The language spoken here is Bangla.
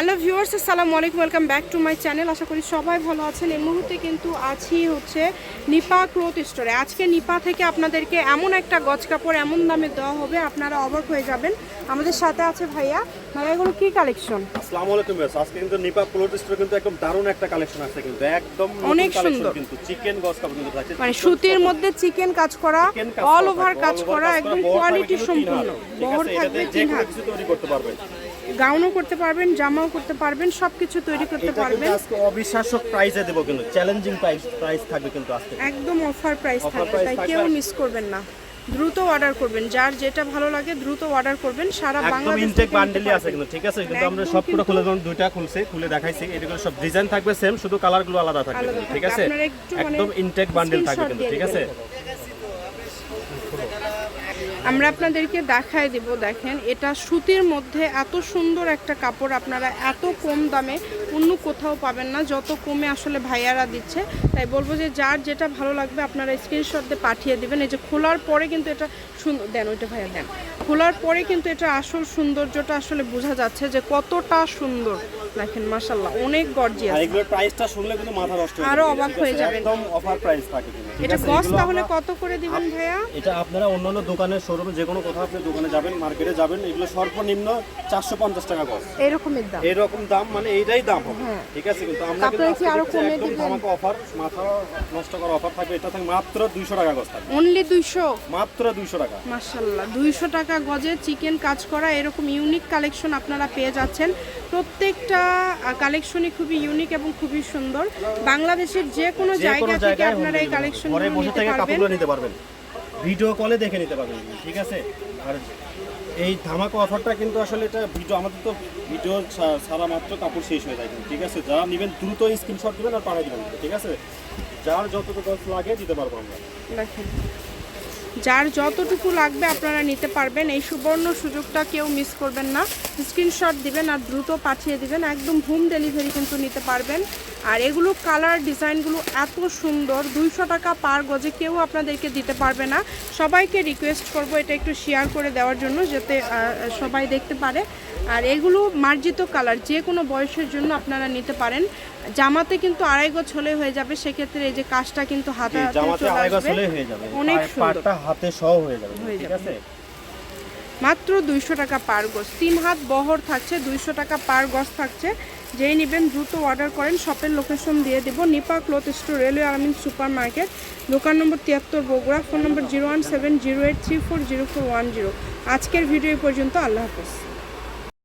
হ্যালো ভিউয়ার্স আসসালামু আলাইকুম welcome back to my channel. আশা করি সবাই ভালো আছেন। এই মুহূর্তে কিন্তু আছি হচ্ছে নিপা ক্লোথ স্টোরে। আজকে নিপা থেকে আপনাদেরকে এমন একটা গজ কাপড় এমন দামে দেওয়া হবে আপনারা অবাক হয়ে যাবেন। আমাদের সাথে আছে ভাইয়া। ভাইয়া এগুলো কি কালেকশন আসসালামু আলাইকুম আজকে কিন্তু নিপা ক্লোথ স্টোর কিন্তু একদম দারুণ একটা কালেকশন আছে কিন্তু। একদম অনেক সুন্দর। কিন্তু। চিকেন গস কাপড় কিন্তু থাকছে মানে সুতির মধ্যে চিকেন কাজ করা অল ওভার কাজ করা একদম কোয়ালিটি সম্পূর্ণ। বহর থাকবে যে তিন হাত কিছু তৈরি করতে পারবেন। গাউনও করতে পারবেন জামাও করতে পারবেন সবকিছু তৈরি করতে পারবেন। আজকে অবিশ্বাস্য প্রাইসে দেবো কিন্তু চ্যালেঞ্জিং প্রাইস প্রাইস থাকবে কিন্তু আজকে। একদম অফার প্রাইস থাকবে তাই কেউ মিস করবেন না। দ্রুত অর্ডার করবেন যার যেটা ভালো লাগে দ্রুত অর্ডার করবেন সারা একদম বাংলাদেশ ইনটেক বান্ডেলই আছে কিন্তু ঠিক আছে? কিন্তু আমরা সবগুলো কিন্তু- খুলে যখন দুইটা খুলছে খুলে দেখাইছি এগুলো সব ডিজাইন থাকবে সেম শুধু কালারগুলো আলাদা থাকবে ঠিক আছে? মানে একদম ইনটেক বান্ডেল থাকবে কিন্তু ঠিক আছে। আমরা আপনাদেরকে দেখায় দিব, দেখেন, এটা সুতির মধ্যে এত সুন্দর একটা কাপড় আপনারা এত কম দামে অন্য কোথাও পাবেন না, যত কমে আসলে ভাইয়ারা দিচ্ছে। তাই বলব যে যার যেটা ভালো লাগবে আপনারা স্ক্রিনশট পাঠিয়ে দেবেন। এই যে খোলার পরে কিন্তু এটা সুন্দর দেন, ওইটা ভাইয়া দেন। খোলার পরে কিন্তু এটা আসল সৌন্দর্যটা আসলে বোঝা যাচ্ছে যে কতটা সুন্দর। দেখেন মাসাল্লাহ অনেক গর্জিয়াস আর এগুলোর প্রাইসটা শুনলে কিন্তু মাথা নষ্ট হয়ে আরও অবাক হয়ে যাবেন। একদম অফার প্রাইস থাকে কিন্তু। এটা তাহলে কত করে দিবেন ভাইয়া? এটা আপনারা অন্যান্য দোকানের শোরুমে যে কোনো কোথাও আপনি দোকানে যাবেন মার্কেটে যাবেন এগুলো সর্বনিম্ন চারশো পঞ্চাশ টাকা গজ এরকমের দাম? এরকম দাম মানে এইটাই দাম হবে। হ্যাঁ। ঠিক আছে কিন্তু আমরা কিন্তু আরও একদম দিবেন? ধামাকা অফার মাথা নষ্ট করা অফার থাকবে এটা থাকবে মাত্র দুইশো টাকা গজ থাকবে। অনলি দুইশো? মাত্র দুইশো টাকা। মাশাল্লাহ দুইশো টাকা গজে চিকেন কাজ করা এরকম ইউনিক কালেকশন আপনারা পেয়ে যাচ্ছেন। প্রত্যেকটা কালেকশনই খুবই ইউনিক এবং খুবই সুন্দর। বাংলাদেশের যে কোনো জায়গা থেকে আপনারা এই কালেকশন নিতে থেকে পারবেন। কাপড়গুলো নিতে পারবেন। ভিডিও কলে দেখে নিতে পারবেন ঠিক আছে? আর এই ধামাকা অফারটা কিন্তু আসলে এটা ভিডিও আমাদের তো ভিডিও ছাড়া মাত্র কাপড় শেষ হয়ে যায় ঠিক আছে? যারা নেবেন দ্রুত স্ক্রিনশট দেবেন আর পাঠিয়ে দিবেন ঠিক আছে? যার যতটুকু লাগে দিতে পারব আমরা। যার যতটুকু লাগবে আপনারা নিতে পারবেন। এই সুবর্ণ সুযোগটা কেউ মিস করবেন না। স্ক্রিনশট দিবেন আর দ্রুত পাঠিয়ে দিবেন। একদম হোম ডেলিভারি কিন্তু নিতে পারবেন। আর এগুলো কালার ডিজাইনগুলো এত সুন্দর দুইশো টাকা পার গজে কেউ আপনাদেরকে দিতে পারবে না সবাইকে রিকোয়েস্ট করব এটা একটু শেয়ার করে দেওয়ার জন্য যাতে সবাই দেখতে পারে আর এগুলো মার্জিত কালার যে কোনো বয়সের জন্য আপনারা নিতে পারেন জামাতে কিন্তু আড়াই গজ হলে হয়ে যাবে সেক্ষেত্রে এই যে কাজটা কিন্তু হাতে হাতে চলে আসবে। অনেক সুন্দর। হাতে সহ হয়ে যাবে ঠিক যাবে। আছে মাত্র দুইশো টাকা পার গজ তিন হাত বহর থাকছে, দুইশো টাকা পার গজ থাকছে। যেই নেবেন দ্রুত অর্ডার করেন, শপের লোকেশন দিয়ে দেবো। Nipa cloth store, railway Almin super market দোকান নম্বর তিয়াত্তর, Bogura. Phone number zero one seven zero eight three four zero four one zero. আজকের ভিডিও পর্যন্ত। আল্লাহ হাফেজ।